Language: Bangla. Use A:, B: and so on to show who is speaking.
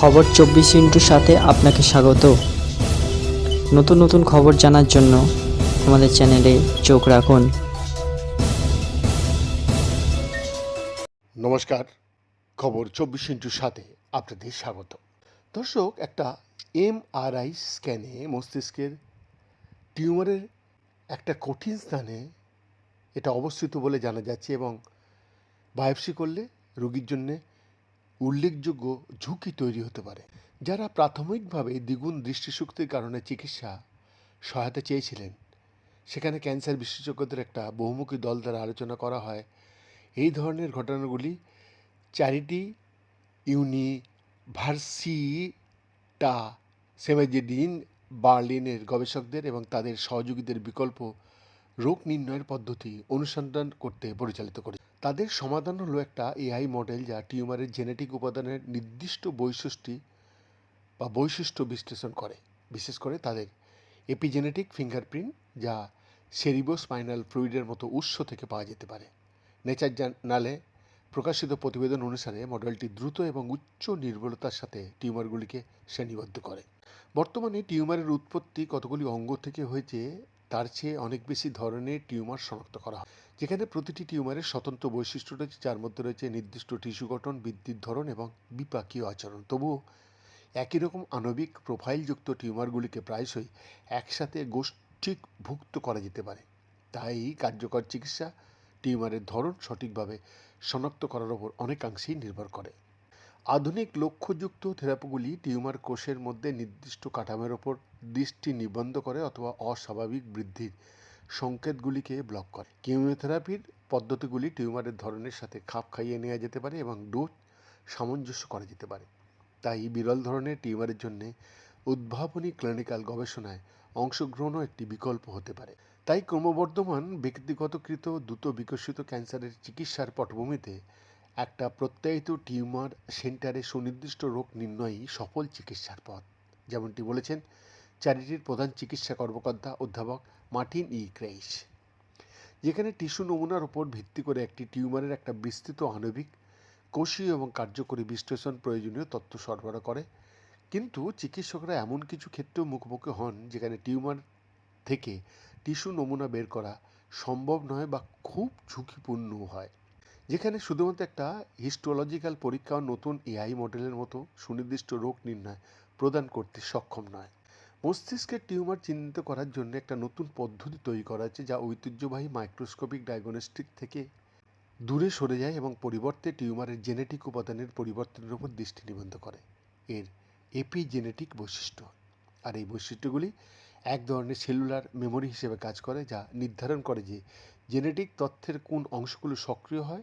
A: খবর চব্বিশ ইন্টুর সাথে আপনাকে স্বাগত। নতুন নতুন খবর জানার জন্য আমাদের চ্যানেলে চোখ রাখুন।
B: নমস্কার, খবর চব্বিশ ইন্টুর সাথে আপনাদের স্বাগত। দর্শক, একটা এমআরআই স্ক্যানে মস্তিষ্কের টিউমারের একটা কঠিন স্থানে এটা অবস্থিত বলে জানা যাচ্ছে এবং বায়োপসি করলে রোগীর জন্যে উল্লেখযোগ্য ঝুঁকি তৈরি হতে পারে, যারা প্রাথমিকভাবে দ্বিগুণ দৃষ্টিশক্তির কারণে চিকিৎসা সহায়তা চেয়েছিলেন। সেখানে ক্যান্সার বিশেষজ্ঞদের একটা বহুমুখী দল দ্বারা আলোচনা করা হয়। এই ধরনের ঘটনাগুলি চ্যারিটি ইউনিভার্সিটা সেমেজেডিন বার্লিনের গবেষকদের এবং তাদের সহযোগীদের বিকল্প রোগ নির্ণয়ের পদ্ধতি অনুসন্ধান করতে পরিচালিত করে তাদের সমাধান হলো একটা এআই মডেল যা টিউমারের জেনেটিক উপাদানের নির্দিষ্ট বৈশিষ্ট্য বা বৈশিষ্ট্য বিশ্লেষণ করে, বিশেষ করে তাদের এপিজেনেটিক ফিঙ্গারপ্রিন্ট যা সেরিবোস্পাইনাল ফ্লুইডের মতো উৎস থেকে পাওয়া যেতে পারে। নেচার জার্নালে প্রকাশিত প্রতিবেদন অনুসারে মডেলটি দ্রুত এবং উচ্চ নির্ভুলতার সাথে টিউমারগুলিকে শ্রেণীবদ্ধ করে। বর্তমানে টিউমারের উৎপত্তি কতগুলি অঙ্গ থেকে হয়েছে তার চেয়ে অনেক বেশি ধরনের টিউমার শনাক্ত করা হয়। যেখানে প্রতিটি টিউমারের স্বতন্ত্র বৈশিষ্ট্য রয়েছে, যার মধ্যে রয়েছে নির্দিষ্ট টিস্যু গঠন বৃদ্ধির ধরন এবং বিপাকীয় আচরণ। তবুও একই রকম আণবিক প্রোফাইলযুক্ত টিউমারগুলিকে প্রায়শই একসাথে গোষ্ঠীভুক্ত করা যেতে পারে। তাই কার্যকর চিকিৎসা টিউমারের ধরন সঠিকভাবে শনাক্ত করার ওপর অনেকাংশেই নির্ভর করে। আধুনিক লক্ষ্যযুক্ত থেরাপিগুলি টিউমার কোষের মধ্যে নির্দিষ্ট কাঠামোর ওপর দৃষ্টি নিবন্ধ করে অথবা অস্বাভাবিক বৃদ্ধির সংকেতগুলিকে ব্লক করে। কিউমিওথেরাপির পদ্ধতিগুলি টিউমারের ধরনের সাথে খাপ খাইয়ে নেওয়া যেতে পারে এবং ডোজ সামঞ্জস্য করা যেতে পারে। তাই বিরল ধরনের টিউমারের জন্য উদ্ভাবনী ক্লিনিক্যাল গবেষণায় অংশগ্রহণও একটি বিকল্প হতে পারে। তাই ক্রমবর্ধমান ব্যক্তিগতকৃত দ্রুত বিকশিত ক্যান্সারের চিকিৎসার পটভূমিতে একটা প্রত্যায়িত টিউমার সেন্টারে সুনির্দিষ্ট রোগ নির্ণয়ই সফল চিকিৎসার পথ। যেমনটি বলেছেন চ্যারিটির প্রধান চিকিৎসা কর্মকর্তা অধ্যাপক মার্টিন ই ক্রেইস যেখানে টিস্যু নমুনার উপর ভিত্তি করে একটি টিউমারের একটা বিস্তৃত আণবিক, কোষীয় এবং কার্যকরী বিশ্লেষণ প্রয়োজনীয় তথ্য সরবরাহ করে। কিন্তু চিকিৎসকরা এমন কিছু ক্ষেত্রেও মুখোমুখি হন যেখানে টিউমার থেকে টিস্যু নমুনা বের করা সম্ভব নয় বা খুব ঝুঁকিপূর্ণ হয়। যেখানে শুধুমাত্র একটা হিস্টোলজিক্যাল পরীক্ষা নতুন এআই মডেলের মতো সুনির্দিষ্ট রোগ নির্ণয় প্রদান করতে সক্ষম নয়। মস্তিষ্কের টিউমার চিহ্নিত করার জন্য একটা নতুন পদ্ধতি তৈরি করা হয়েছে যা ঐতিহ্যবাহী মাইক্রোস্কোপিক ডায়াগনস্টিক থেকে দূরে সরে যায় এবং পরিবর্তে টিউমারের জেনেটিক উপাদানের পরিবর্তনের উপর দৃষ্টি নিবন্ধ করে। এর এপিজেনেটিক বৈশিষ্ট্য। আর এই বৈশিষ্ট্যগুলি এক ধরনের সেলুলার মেমোরি হিসেবে কাজ করে, যা নির্ধারণ করে যে জেনেটিক তথ্যের কোন অংশগুলো সক্রিয় হয়